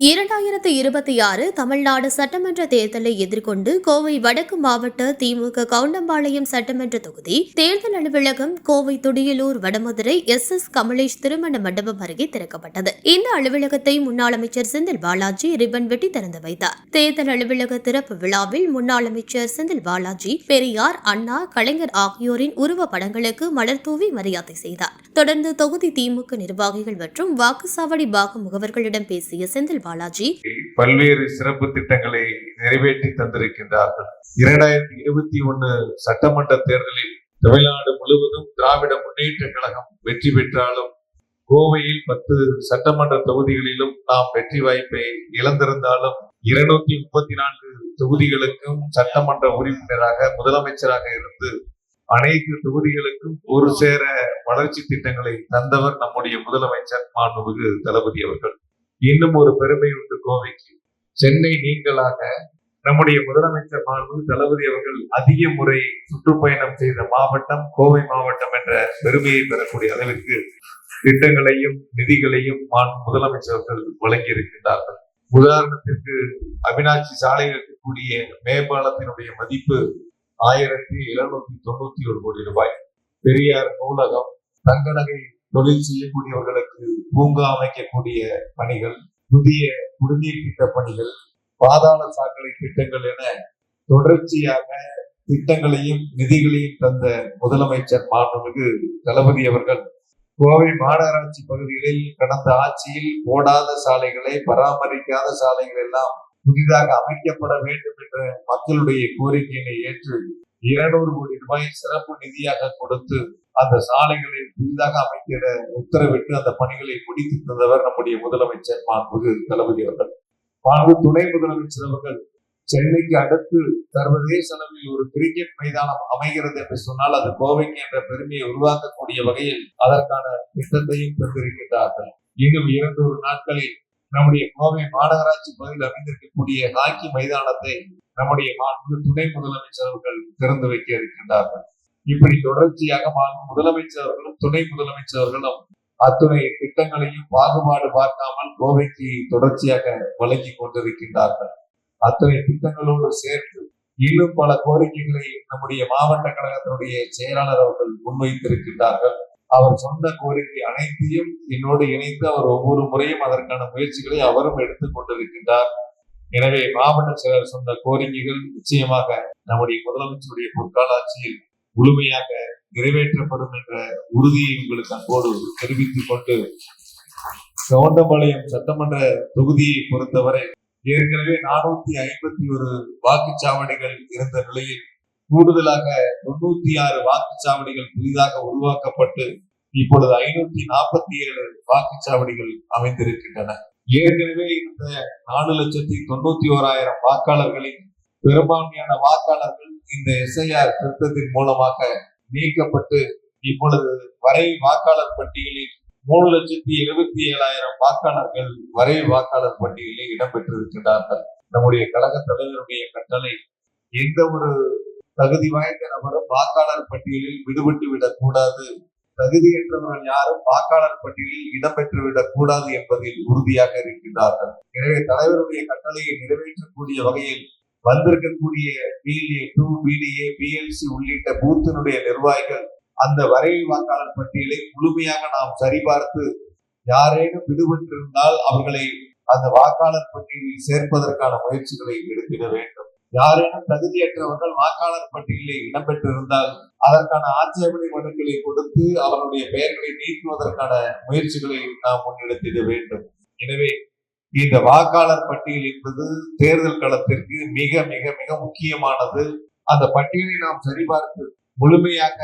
இரண்டாயிரத்து இருபத்தி ஆறு தமிழ்நாடு சட்டமன்ற தேர்தலை எதிர்கொண்டு கோவை வடக்கு மாவட்ட திமுக கவுண்டம்பாளையம் சட்டமன்ற தொகுதி தேர்தல் அலுவலகம் கோவை துடியலூர் வடமதுரை எஸ் எஸ் கமலேஷ் திருமண மண்டபம் அருகே திறக்கப்பட்டது. இந்த அலுவலகத்தை முன்னாள் அமைச்சர் செந்தில் பாலாஜி ரிப்பன் வெட்டி திறந்து வைத்தார். தேர்தல் அலுவலக திறப்பு விழாவில் முன்னாள் அமைச்சர் செந்தில் பாலாஜி பெரியார் அண்ணா கலைஞர் ஆகியோரின் உருவ படங்களுக்கு மலர் தூவி மரியாதை செய்தார். தொடர்ந்து தொகுதி திமுக நிர்வாகிகள் மற்றும் வாக்குச்சாவடி பாக முகவர்களிடம் பேசிய செந்தில் பாலாஜி. பல்வேறு சிறப்பு திட்டங்களை நிறைவேற்றி தந்திருக்கின்றார்கள். இரண்டாயிரத்தி இருபத்தி ஒன்னு சட்டமன்ற தேர்தலில் தமிழ்நாடு முழுவதும் திராவிட முன்னேற்ற கழகம் வெற்றி பெற்றாலும் கோவையில் பத்து சட்டமன்ற தொகுதிகளிலும் நாம் வெற்றி வாய்ப்பை இழந்திருந்தாலும் இருநூத்தி முப்பத்தி நான்கு தொகுதிகளுக்கும் சட்டமன்ற உறுப்பினராக முதலமைச்சராக இருந்து அனைத்து தொகுதிகளுக்கும் ஒரு சேர வளர்ச்சி திட்டங்களை தந்தவர் நம்முடைய முதலமைச்சர் மாண்புமிகு தளபதி அவர்கள். இன்னும் ஒரு பெருமை உண்டு கோவைக்கு. சென்னை நீங்களாக நம்முடைய முதலமைச்சர் மாண்பு தளபதி அவர்கள் அதிக முறை சுற்றுப்பயணம் செய்த மாவட்டம் கோவை மாவட்டம் என்ற பெருமையை பெறக்கூடிய அளவிற்கு திட்டங்களையும் நிதிகளையும் முதலமைச்சர்கள் வழங்கியிருக்கின்றார்கள். உதாரணத்திற்கு அவினாட்சி சாலையில் இருக்கக்கூடிய மேம்பாலத்தினுடைய மதிப்பு ஆயிரத்தி எழுநூத்தி தொண்ணூத்தி ஒரு கோடி ரூபாய். பெரியார் நூலகம் தங்க நகை தொழில் செய்யக்கூடியவர்களுக்கு பூங்கா அமைக்கக்கூடிய பணிகள் புதிய குடிநீர் திட்ட பணிகள் பாதாள சாக்கடை திட்டங்கள் என தொடர்ச்சியாக திட்டங்களையும் நிதிகளையும் தந்த முதலமைச்சர் மாண்புமிகு தளபதி அவர்கள் கோவை மாநகராட்சி பகுதிகளில் கடந்த ஆட்சியில் போடாத சாலைகளை பராமரிக்காத சாலைகள் எல்லாம் புதிதாக அமைக்கப்பட வேண்டும் என்ற மக்களுடைய கோரிக்கையினை ஏற்று இருநூறு கோடி ரூபாய் சிறப்பு நிதியாக கொடுத்து அந்த சாலைகளை புதிதாக அமைக்கிற உத்தரவிட்டு அந்த பணிகளை முடித்து தந்தவர் நம்முடைய முதலமைச்சர் மாண்புகு தளபதி அவர்கள். மாண்பு துணை முதலமைச்சர் அவர்கள் சென்னைக்கு அடுத்து சர்வதேச அளவில் ஒரு கிரிக்கெட் மைதானம் அமைகிறது என்று சொன்னால் அது கோவைக்கு என்ற பெருமையை உருவாக்கக்கூடிய வகையில் அதற்கான திட்டத்தையும் தந்திருக்கின்றார்கள். இன்னும் இரண்டு ஒரு நாட்களில் நம்முடைய கோவை மாநகராட்சி பகுதியில் அமைந்திருக்கக்கூடிய ஹாக்கி மைதானத்தை நம்முடைய மாண்பு துணை முதலமைச்சர் அவர்கள் திறந்து வைக்க இருக்கின்றார்கள். இப்படி தொடர்ச்சியாக மாறும் முதலமைச்சர் அவர்களும் துணை முதலமைச்சர் அவர்களும் அத்துணை திட்டங்களையும் பாகுபாடு பார்க்காமல் கோவைக்கு தொடர்ச்சியாக வழங்கி கொண்டிருக்கின்றார்கள். அத்தனை திட்டங்களோடு சேர்த்து இன்னும் பல கோரிக்கைகளை நம்முடைய மாவட்ட கழகத்தினுடைய செயலாளர் அவர்கள் முன்வைத்திருக்கின்றார்கள். அவர் சொன்ன கோரிக்கை அனைத்தையும் என்னோடு இணைத்து அவர் ஒவ்வொரு முறையும் அதற்கான முயற்சிகளை அவரும் எடுத்துக் கொண்டிருக்கின்றார். எனவே மாவட்ட செயலர் சொன்ன கோரிக்கைகள் நிச்சயமாக நம்முடைய முதலமைச்சருடைய பொற்கால ஆட்சியில் முழுமையாக நிறைவேற்றப்படும் என்ற உறுதியை உங்களுக்கு அன்போடு தெரிவித்துக் கொண்டு கவுண்டம்பாளையம் சட்டமன்ற தொகுதியை பொறுத்தவரை ஏற்கனவே நானூத்தி ஐம்பத்தி ஒரு வாக்குச்சாவடிகள் இருந்த நிலையில் கூடுதலாக தொண்ணூத்தி ஆறு வாக்குச்சாவடிகள் புதிதாக உருவாக்கப்பட்டு இப்பொழுது ஐநூத்தி நாற்பத்தி ஏழு வாக்குச்சாவடிகள் அமைந்திருக்கின்றன. ஏற்கனவே இருந்த நாலு லட்சத்தி தொண்ணூத்தி ஓராயிரம் வாக்காளர்களின் பெரும்பான்மையான வாக்காளர்கள் இந்த எஸ்ஐஆர் திருத்தத்தின் மூலமாக நீக்கப்பட்டு இப்பொழுது வரை வாக்காளர் பட்டியலில் மூணு லட்சத்தி எழுபத்தி ஏழாயிரம் வாக்காளர்கள் வரை வாக்காளர் பட்டியலில் இடம்பெற்றிருக்கிறார்கள் நம்முடைய கழக தலைவருடைய கட்டளை எந்த ஒரு தகுதி வாய்ந்த நபரும் வாக்காளர் பட்டியலில் விடுபட்டு விடக்கூடாது. தகுதியற்றவர்கள் யாரும் வாக்காளர் பட்டியலில் இடம்பெற்று விடக்கூடாது என்பதில் உறுதியாக இருக்கின்றார்கள். எனவே தலைவருடைய கட்டளையை நிறைவேற்றக்கூடிய வகையில் வந்திருக்கக்கூடிய பிஎல்ஏ டூ பிடிஏ பிஎல்சி உள்ளிட்ட பூத்தினுடைய நிர்வாகிகள் அந்த வரைவு வாக்காளர் பட்டியலை முழுமையாக நாம் சரிபார்த்து யாரேனும் விடுபட்டிருந்தால் அவர்களை அந்த வாக்காளர் பட்டியலில் சேர்ப்பதற்கான முயற்சிகளை எடுத்திட வேண்டும். யாரேனும் தகுதியற்றவர்கள் வாக்காளர் பட்டியலில் இடம்பெற்றிருந்தால் அதற்கான ஆட்சேபனை மனுக்களை கொடுத்து அவர்களுடைய பெயர்களை நீக்குவதற்கான முயற்சிகளை நாம் முன்னெடுத்திட வேண்டும். எனவே இந்த வாக்காளர் பட்டியல் என்பது தேர்தல் களத்திற்கு மிக மிக மிக முக்கியமானது. அந்த பட்டியலை நாம் சரிபார்த்து முழுமையாக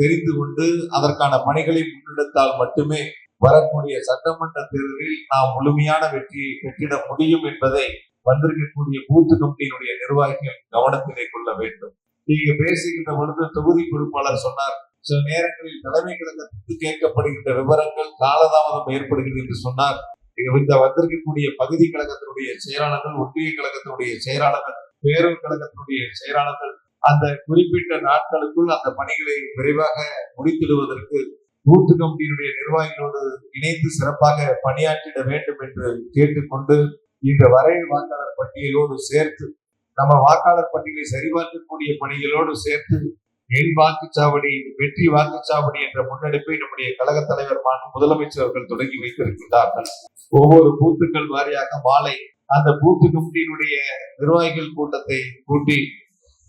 தெரிந்து கொண்டு அதற்கான பணிகளை முன்னெடுத்தால் மட்டுமே வரக்கூடிய சட்டமன்ற தேர்தலில் நாம் முழுமையான வெற்றியை பெற்றிட முடியும் என்பதை வந்திருக்கக்கூடிய பூத்து கம்பெனியினுடைய நிர்வாகிகள் கவனத்திலே கொள்ள வேண்டும். நீங்க பேசுகின்ற பொழுது தொகுதி பொறுப்பாளர் சொன்னார் சில நேரங்களில் தலைமை கழகத்துக்கு கேட்கப்படுகின்ற விவரங்கள் காலதாமதம் ஏற்படுகிறது என்று சொன்னார். இந்த வந்திருக்கக்கூடிய பகுதி கழகத்தினுடைய செயலாளர்கள் ஒன்றிய கழகத்தினுடைய செயலாளர்கள் பேரூர் கழகத்தினுடைய செயலாளர்கள் அந்த குறிப்பிட்ட நாட்களுக்குள் அந்த பணிகளை விரைவாக முடித்திடுவதற்கு பூத்து கமிட்டியினுடைய நிர்வாகிகளோடு இணைந்து சிறப்பாக பணியாற்றிட வேண்டும் என்று கேட்டுக்கொண்டு இந்த வரைவு வாக்காளர் பட்டியலோடு சேர்த்து நம்ம வாக்காளர் பட்டியலை சரிபார்க்கக்கூடிய பணிகளோடு சேர்த்து எண் வாக்குச்சாவடி வெற்றி வாக்குச்சாவடி என்ற முன்னெடுப்பை நம்முடைய கழக தலைவர் முதலமைச்சர் அவர்கள் தொடங்கி வைத்திருக்கின்றார்கள் ஒவ்வொரு பூத்துக்கள் வாரியாக மாலை அந்த பூத்து கமிட்டியினுடைய நிர்வாகிகள் கூட்டத்தை கூட்டி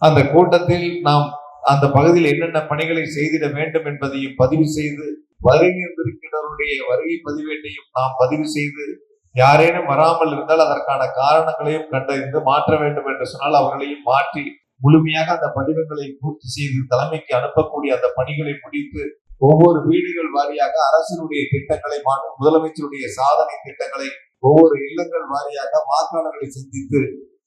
அந்த கூட்டத்தில் நாம் அந்த பகுதியில் என்னென்ன பணிகளை செய்திட வேண்டும் என்பதையும் பதிவு செய்து வருகை வருகை பதிவேட்டையும் நாம் பதிவு செய்து யாரேனும் வராமல் இருந்தால் அதற்கான காரணங்களையும் கண்டறிந்து மாற்ற வேண்டும் என்று சொன்னால் அவர்களையும் மாற்றி முழுமையாக அந்த படிவங்களை பூர்த்தி செய்து தலைமைக்கு அனுப்பக்கூடிய அந்த பணிகளை முடித்து ஒவ்வொரு வீடுகள் வாரியாக அரசினுடைய திட்டங்களை முதலமைச்சருடைய சாதனை திட்டங்களை ஒவ்வொரு இல்லங்கள் வாரியாக வாக்காளர்களை சந்தித்து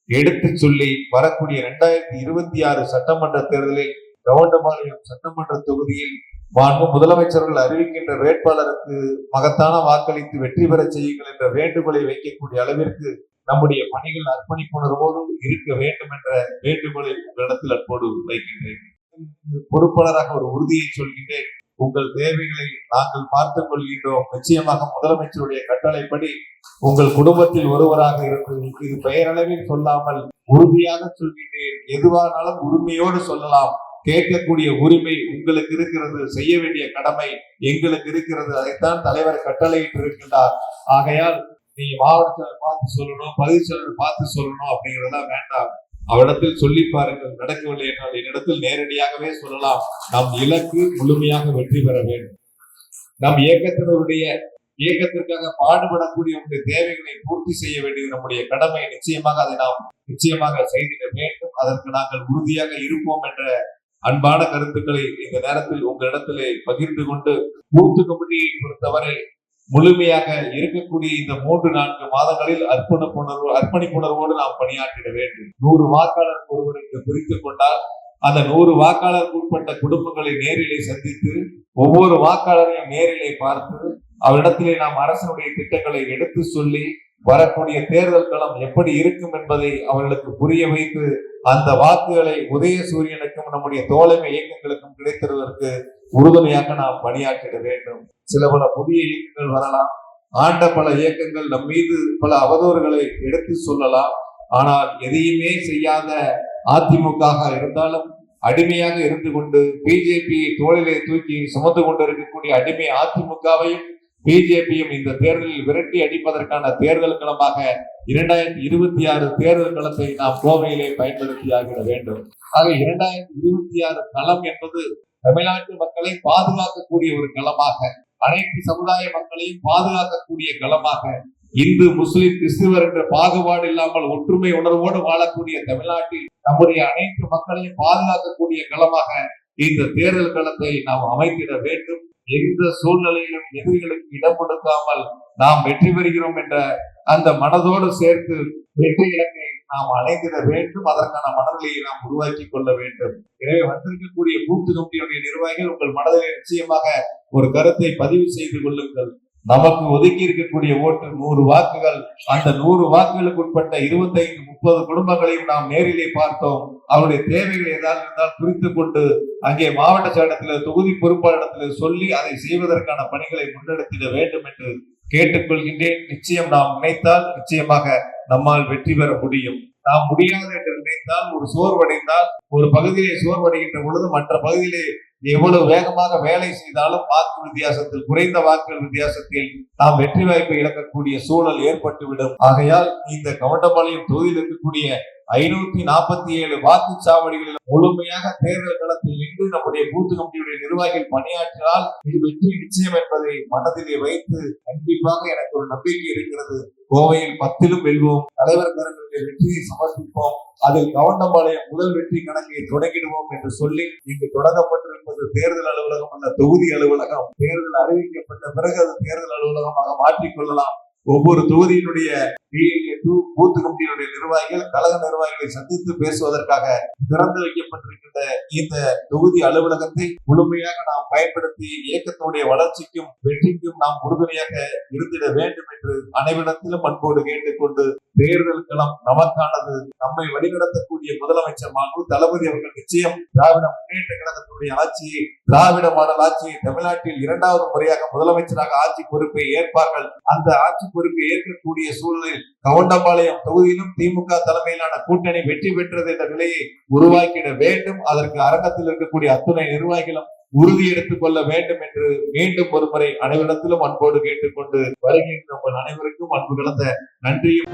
எடுத்து சொல்லி வரக்கூடிய இரண்டாயிரத்தி இருபத்தி ஆறு சட்டமன்ற தேர்தலில் கவுண்டபாளையம் சட்டமன்ற தொகுதியில் மாண்பு முதலமைச்சர்கள் அறிவிக்கின்ற வேட்பாளருக்கு மகத்தான வாக்களித்து வெற்றி பெறச் செய்யுங்கள் என்ற வேண்டுகோளை வைக்கக்கூடிய அளவிற்கு நம்முடைய பணிகள் அர்ப்பணிப்புணர்வோடு இருக்க வேண்டும் என்ற வேண்டுகோளை உங்களிடத்தில் அன்போடு வைக்கின்றேன். பொறுப்பாளராக ஒரு உறுதியை சொல்கின்றேன். உங்கள் தேவைகளை நாங்கள் பார்த்துக் கொள்கின்றோம். நிச்சயமாக முதலமைச்சருடைய கட்டளைப்படி உங்கள் குடும்பத்தில் ஒருவராக இருந்து இது பெயரளவில் சொல்லாமல் உறுதியாக சொல்கின்றேன். எதுவானாலும் உரிமையோடு சொல்லலாம். கேட்கக்கூடிய உரிமை உங்களுக்கு இருக்கிறது செய்ய வேண்டிய கடமை எங்களுக்கு இருக்கிறது. அதைத்தான் தலைவர் கட்டளையிட்டு இருக்கின்றார் ஆகையால் நீங்க மாவட்டத்தில் பார்த்து சொல்லணும் பகுதி பார்த்து சொல்லணும் அப்படிங்கறதெல்லாம் வேண்டாம். அவரிடத்தில் சொல்லி பாருங்கள் நடக்கவில்லை என்றால் என்னிடத்தில் நேரடியாகவே சொல்லலாம். நம் இலக்கு முழுமையாக வெற்றி பெற வேண்டும். நம் இயக்கத்தினருடைய இயக்கத்திற்காக பாடுபடக்கூடியவருடைய தேவைகளை பூர்த்தி செய்ய வேண்டியது நம்முடைய கடமை. நிச்சயமாக அதை நாம் நிச்சயமாக செய்திட வேண்டும். அதற்கு நாங்கள் உறுதியாக இருப்போம் என்ற அன்பான கருத்துக்களை இந்த நேரத்தில் உங்களிடத்திலே பகிர்ந்து கொண்டு பூத்து கமிட்டியை பொறுத்தவரை முழுமையாக இருக்கக்கூடிய இந்த மூன்று நான்கு மாதங்களில் அர்ப்பணிப்புணர்வு அர்ப்பணிப்புணர்வோடு நாம் பணியாற்றிட வேண்டும். நூறு வாக்காளர் ஒருவருக்கு பிரித்துக் கொண்டால் அந்த நூறு வாக்காளருக்கு உட்பட்ட குடும்பங்களை நேரிலே சந்தித்து ஒவ்வொரு வாக்காளரையும் நேரிலே பார்த்து அவரிடத்திலே நாம் அரசனுடைய திட்டங்களை எடுத்து சொல்லி வரக்கூடிய தேர்தல் களம் எப்படி இருக்கும் என்பதை அவர்களுக்கு புரிய வைத்து அந்த வாக்குகளை உதயசூரியனுக்கும் நம்முடைய தோழமை இயக்கங்களுக்கும் கிடைத்திருவதற்கு உறுதுணையாக நாம் பணியாற்றிட வேண்டும். சில பல புதிய இயக்கங்கள் வரலாம். ஆண்ட பல இயக்கங்கள் நம் மீது பல அவதூறுகளை எடுத்து சொல்லலாம். ஆனால் எதையுமே செய்யாத அதிமுக இருந்தாலும் அடிமையாக இருந்து கொண்டு பிஜேபியை தோளிலே தூக்கி சுமந்து கொண்டு இருக்கக்கூடிய அடிமை அதிமுகவையும் பிஜேபியும் இந்த தேர்தலில் விரட்டி அடிப்பதற்கான தேர்தல் களமாக இரண்டாயிரத்தி இருபத்தி ஆறு தேர்தல் களத்தை நாம் கோவையிலே பயன்படுத்தி ஆகிட வேண்டும். ஆக இரண்டாயிரத்தி இருபத்தி ஆறு களம் என்பது தமிழ்நாட்டு மக்களை பாதுகாக்கக்கூடிய ஒரு களமாக அனைத்து சமுதாய மக்களையும் பாதுகாக்கக்கூடிய களமாக இந்து முஸ்லிம் கிறிஸ்துவர் என்ற பாகுபாடு இல்லாமல் ஒற்றுமை உணர்வோடு வாழக்கூடிய தமிழ்நாட்டில் நம்முடைய அனைத்து மக்களையும் பாதுகாக்கக்கூடிய களமாக இந்த தேர்தல் களத்தை நாம் அமைத்திட வேண்டும். எந்த சூழ்நிலையிலும் எதிரிகளுக்கு இடம் கொடுக்காமல் நாம் வெற்றி பெறுகிறோம் என்ற அந்த மனதோடு சேர்த்து வெற்றி இலக்கை நாம் அடைந்திட வேண்டும். அதற்கான மனநிலையை நாம் உருவாக்கி கொள்ள வேண்டும். எனவே வந்திருக்கக்கூடிய பூத்து கமிட்டியுடைய நிர்வாகிகள் உங்கள் மனதிலே நிச்சயமாக ஒரு கருத்தை பதிவு செய்து கொள்ளுங்கள். நமக்கு ஒதுக்கி இருக்கக்கூடிய ஓட்டு நூறு வாக்குகள். அந்த நூறு வாக்குகளுக்கு உட்பட்ட இருபத்தைந்து முப்பது குடும்பங்களையும் நாம் நேரிலே பார்த்தோம். அவருடைய தேவைகள் ஏதாவது இருந்தால் குறித்து கொண்டு அங்கே மாவட்ட செயலகத்தில் தொகுதி பொறுப்பாளரிடத்தில் சொல்லி அதை செய்வதற்கான பணிகளை முன்னெடுத்திட வேண்டும் என்று கேட்டுக்கொள்கின்றேன். நிச்சயம் நாம் நினைத்தால் நிச்சயமாக நம்மால் வெற்றி பெற முடியும். நாம் முடியாது என்று நினைத்தால் ஒரு சோர்வடைந்தால் ஒரு பகுதியிலே சோர்வடைகின்ற பொழுது மற்ற பகுதியிலே எவ்வளவு வேகமாக வேலை செய்தாலும் வாக்கு வித்தியாசத்தில் குறைந்த வாக்குகள் வித்தியாசத்தில் நாம் வெற்றி வாய்ப்பை இழக்கக்கூடிய சூழல் ஏற்பட்டுவிடும். ஆகையால் இந்த கவண்டபாளையம் தொகுதியில் இருக்கக்கூடிய ஐநூத்தி நாற்பத்தி ஏழு வாக்குச்சாவடிகளில் முழுமையாக தேர்தல் களத்தில் நின்று நம்முடைய பூத்து கமிட்டியுடைய நிர்வாகிகள் பணியாற்றினால் இது வெற்றி நிச்சயம் என்பதை மனதிலே வைத்து கண்டிப்பாக எனக்கு ஒரு நம்பிக்கை இருக்கிறது. கோவையில் பத்திலும் வெல்வோம் தலைவர் கருங்களுடைய வெற்றியை சமர்ப்பிப்போம். அதில் கவண்டம்பாளையம் முதல் வெற்றி கணக்கை தொடங்கிடுவோம் என்று சொல்லி இங்கு தொடங்கப்பட்டிருப்பது தேர்தல் அலுவலகம் அல்ல தொகுதி அலுவலகம். தேர்தல் அறிவிக்கப்பட்ட பிறகு அது தேர்தல் அலுவலகமாக மாற்றிக்கொள்ளலாம். ஒவ்வொரு தொகுதியினுடைய PLA கமிட்டியினுடைய நிர்வாகிகள் கழக நிர்வாகிகளை சந்தித்து பேசுவதற்காக திறந்து வைக்கப்பட்டிருக்கின்ற இந்த தொகுதி அலுவலகத்தை முழுமையாக நாம் பயன்படுத்தி இயக்கத்தினுடைய வளர்ச்சிக்கும் வெற்றிக்கும் நாம் உறுதுணையாக இருந்திட வேண்டும் என்று அனைவரிடத்திலும் அன்போடு கேட்டுக்கொண்டு தேர்தல் களம் நமக்கானது. நம்மை வழிநடத்தக்கூடிய முதலமைச்சர் மாண்பு தளபதி அவர்கள் நிச்சயம் திராவிட முன்னேற்ற கழகத்தினுடைய ஆட்சியை திராவிட மாடல் ஆட்சியை தமிழ்நாட்டில் இரண்டாவது முறையாக முதலமைச்சராக ஆட்சி பொறுப்பை ஏற்பார்கள். அந்த ஆட்சி பொறுப்பை ஏற்கக்கூடிய சூழலில் கவுண்டம்பாளையம் தொகுதியிலும் திமுக தலைமையிலான கூட்டணி வெற்றி பெற்றது என்ற நிலையை உருவாக்கிட வேண்டும். அதற்கு அரங்கத்தில் இருக்கக்கூடிய அத்துணை நிர்வாகிகளும் உறுதி எடுத்துக் கொள்ள வேண்டும் என்று மீண்டும் ஒருமுறை அனைவரிடத்திலும் அன்போடு கேட்டுக்கொண்டு வருகின்ற உங்கள் அனைவருக்கும் அன்பு கலந்த நன்றியும்.